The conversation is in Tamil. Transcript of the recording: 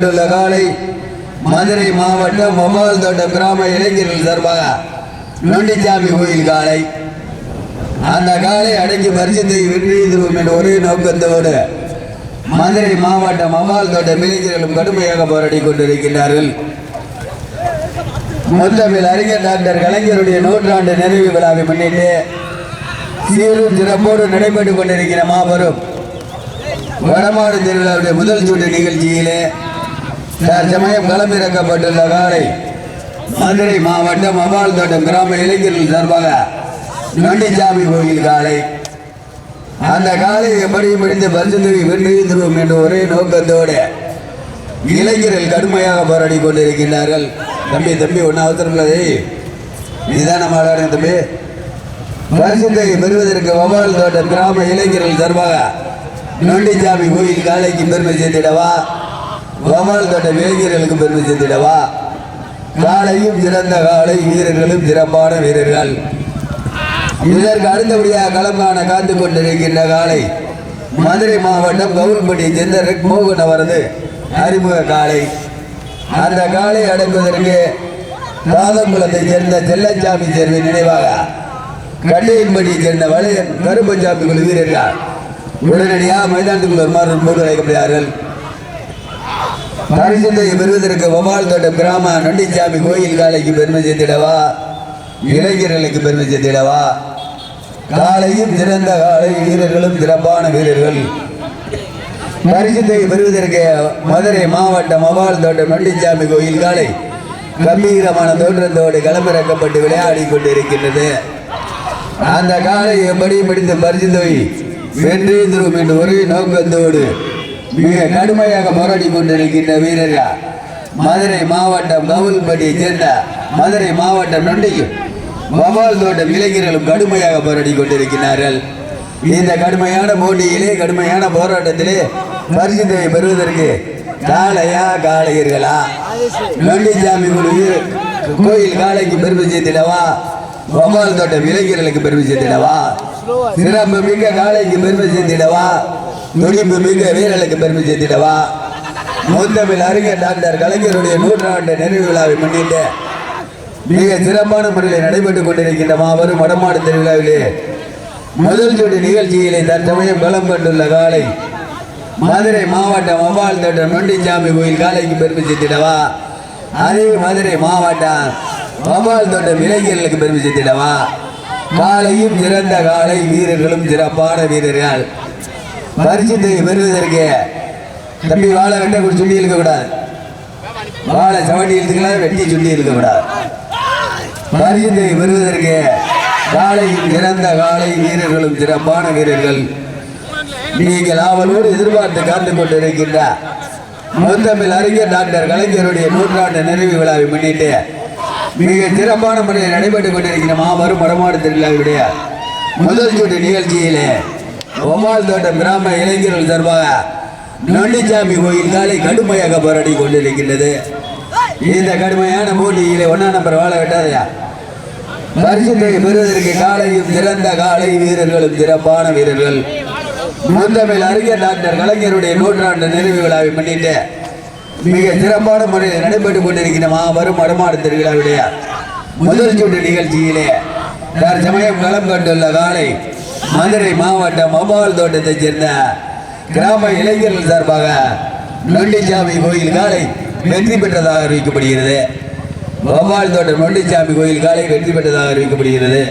காலை மதுரை மாவட்டம் மொபைல் தோட்டம் கிராம இளைஞர்கள் சார்பாக நொண்டிச்சாமி கோயில் காலை. அந்த காலை அடங்கி பரிசத்தை வெற்றிடுவோம் என்ற ஒரே நோக்கத்தோடு மதுரை மாவட்டம் மொபைல் தோட்டம் இளைஞர்களும் கடுமையாக போராடி கொண்டிருக்கிறார்கள் மொத்தமில் அறிஞர் டாக்டர் கலைஞருடைய நூற்றாண்டு நிறைவு விழாவை முன்னிட்டு சீரும் சிறப்போடு நடைபெற்றுக் கொண்டிருக்கிற மாபெரும் வடமாடு திருவிழாவுடைய முதல் சுற்று நிகழ்ச்சியிலே தற்சமயம் களமிறக்கப்பட்டுள்ள காலை மதுரை மாவட்டம் அபால் தோட்டம் கிராம இளைஞர்கள் சார்பாக நொண்டிச்சாமி கோயில் காலை. அந்த காலை எப்படி முடிந்து பரிசுத்தை வென்றிருந்தோம் என்ற ஒரே நோக்கத்தோடு இளைஞர்கள் கடுமையாக போராடி கொண்டிருக்கின்றார்கள். தம்பி தம்பி ஒன்றும் அவசரம் இல்லை. நிதானம் ஆடாருங்க தம்பி. பரிசுத்தை பெறுவதற்கு வவால் தோட்டம் கிராம இளைஞர்கள் சார்பாக நொண்டிசாமி கோயில் காலைக்கு பெருமை சேர்த்திடவா? வவால் தோட்டம் வீரர்களுக்கு பெருமை சேர்த்திடவா காலையும் சிறந்த காலை வீரர்களும் சிறப்பான வீரர்கள். இதற்கு அடுத்தபடியாக களம் காத்து கொண்டிருக்கின்ற காலை மதுரை மாவட்டம் கவுல்பட்டியை சேர்ந்த ரெக் மோகன் அவரது அறிமுக காலை. அந்த காலை அடங்குவதற்கு தாதங்குளத்தை சேர்ந்த செல்லச்சாமி சேர்வை நினைவாக கட்டையின்படியை சேர்ந்த வளையன் கருப்பஞ்சாமி குழு வீரர்கள் உடனடியாக மைதானத்துக்குள் வருமாறு போது அழைக்கப்படுகிறார்கள் பரிசுத்தை பெறுவதற்கு வபால் தோட்டம் கிராம நொண்டிச்சாமி கோயில் காலைக்கு பெருமை சேர்த்திடவா? இளைஞர்களுக்கு பெருமை சேர்த்திடவா? காலையும் சிறந்த காலை வீரர்களும் சிறப்பான வீரர்கள். பரிசுத்தை பெறுவதற்கு மதுரை மாவட்டம் வவால் தோட்டம் நொண்டிச்சாமி கோயில் காலை கம்பீரமான தோற்றத்தோடு களமிறக்கப்பட்டு விளையாடி கொண்டிருக்கின்றது. அந்த காலை எப்படி முடிந்த பரிசுத்தை வென்று என்று ஒரே நோக்கத்தோடு மிக கடுமையாக போராடி கொண்டிருக்கின்ற வீரர்கள்? மதுரை மாவட்டம் கவுல்பட்டியை சேர்ந்த மதுரை மாவட்டம் நொண்டியும் வவால் தோட்டம் இளைஞர்களும் கடுமையாக போராடி கொண்டிருக்கிறார்கள். இந்த கடுமையான போட்டியிலே கடுமையான போராட்டத்திலே பரிசுத்தை பெறுவதற்கு காளையா காளையர்களா? நொண்டிசாமி குழு கோயில் காளைக்கு பெருமை சேர்த்திடவா வவால் தோட்டம் இளைஞர்களுக்கு பெருமை சேர்த்திடவா சிறப்பு மிக்க காளைக்கு பெருமை சேர்த்திடவா துடிப்பு மிக்க வீரர்களுக்கு பெருமை சேர்த்திடவா? மூத்தமிழ் அறிஞர் டாக்டர் கலைஞருடைய நூற்றாண்டு நினைவு விழாவை முன்னிட்டு மிக சிறப்பான முறையில் நடைபெற்றுக் கொண்டிருக்கின்ற மாபெரும் வடமாடு திருவிழாவிலே முதல் சுற்று நிகழ்ச்சியிலே தற்சமயம் பலம் கண்டுள்ள காலை மதுரை மாவட்டம் அம்பாள் தோட்டம் நொண்டிச்சாமி கோயில் காலைக்கு பெருமை சேர்த்திடவா? அதே மதுரை மாவட்டம் அம்பாள் தோட்டம் இளைஞர்களுக்கு பெருமை சேர்த்திடவா? காலையும் சிறந்த காலை வீரர்களும் சிறப்பான வீரர்கள். பரிசுத்தை பெறுவதற்கு தம்பி வாழை வெட்ட கூட சொல்லி இருக்க கூடாது. வாழை சவடி இழுத்துக்கலாம் வெட்டி சொல்லி இருக்க கூடாது. பரிசுத்தை பெறுவதற்கு காலையும் சிறந்த காலை வீரர்களும் சிறப்பான வீரர்கள் நீங்கள் ஆவலோடு எதிர்பார்த்து காத்து கொண்டிருக்கின்ற முத்தமிழ் அறிஞர் டாக்டர் கலைஞருடைய நூற்றாண்டு நிறைவு விழாவை முன்னிட்டு மிக சிறப்பான முறையில் நடைபெற்றுக் கொண்டிருக்கிற மாபெரும் வடமாடு திருவிழாவுடைய முதல் சுற்று நிகழ்ச்சியிலே ஒமால் தோட்டம் கிராம இளைஞர்கள் சார்பாக நொண்டிச்சாமி கோயில் காலை கடுமையாக போராடி கொண்டிருக்கின்றது. இந்த கடுமையான போட்டியிலே ஒன்னா நம்பர் வாழ விட்டாதையா? பரிசுத்தை பெறுவதற்கு காலையும் சிறந்த காலை வீரர்களும் சிறப்பான வீரர்கள். முந்தமிழ் அறிஞர் டாக்டர் கலைஞருடைய நூற்றாண்டு நிறைவு விழாவை முன்னிட்டு மிக சிறப்பான முறையில் நடைபெற்றுக் கொண்டிருக்கிற மாபெரும் வருமான திருவிழாவுடைய முதல் சுற்று நிகழ்ச்சியிலே தற்சமயம் களம் கண்டுள்ள காலை மதுரை மாவட்டம் மபால் தோட்டத்தைச் சேர்ந்த கிராம இளைஞர்கள் சார்பாக நொண்டிச்சாமி கோயில் காலை வெற்றி பெற்றதாக அறிவிக்கப்படுகிறது. வவ்வால் தோட்டம் நொண்டிச்சாமி கோயில் காலை வெற்றி பெற்றதாக அறிவிக்கப்படுகிறது.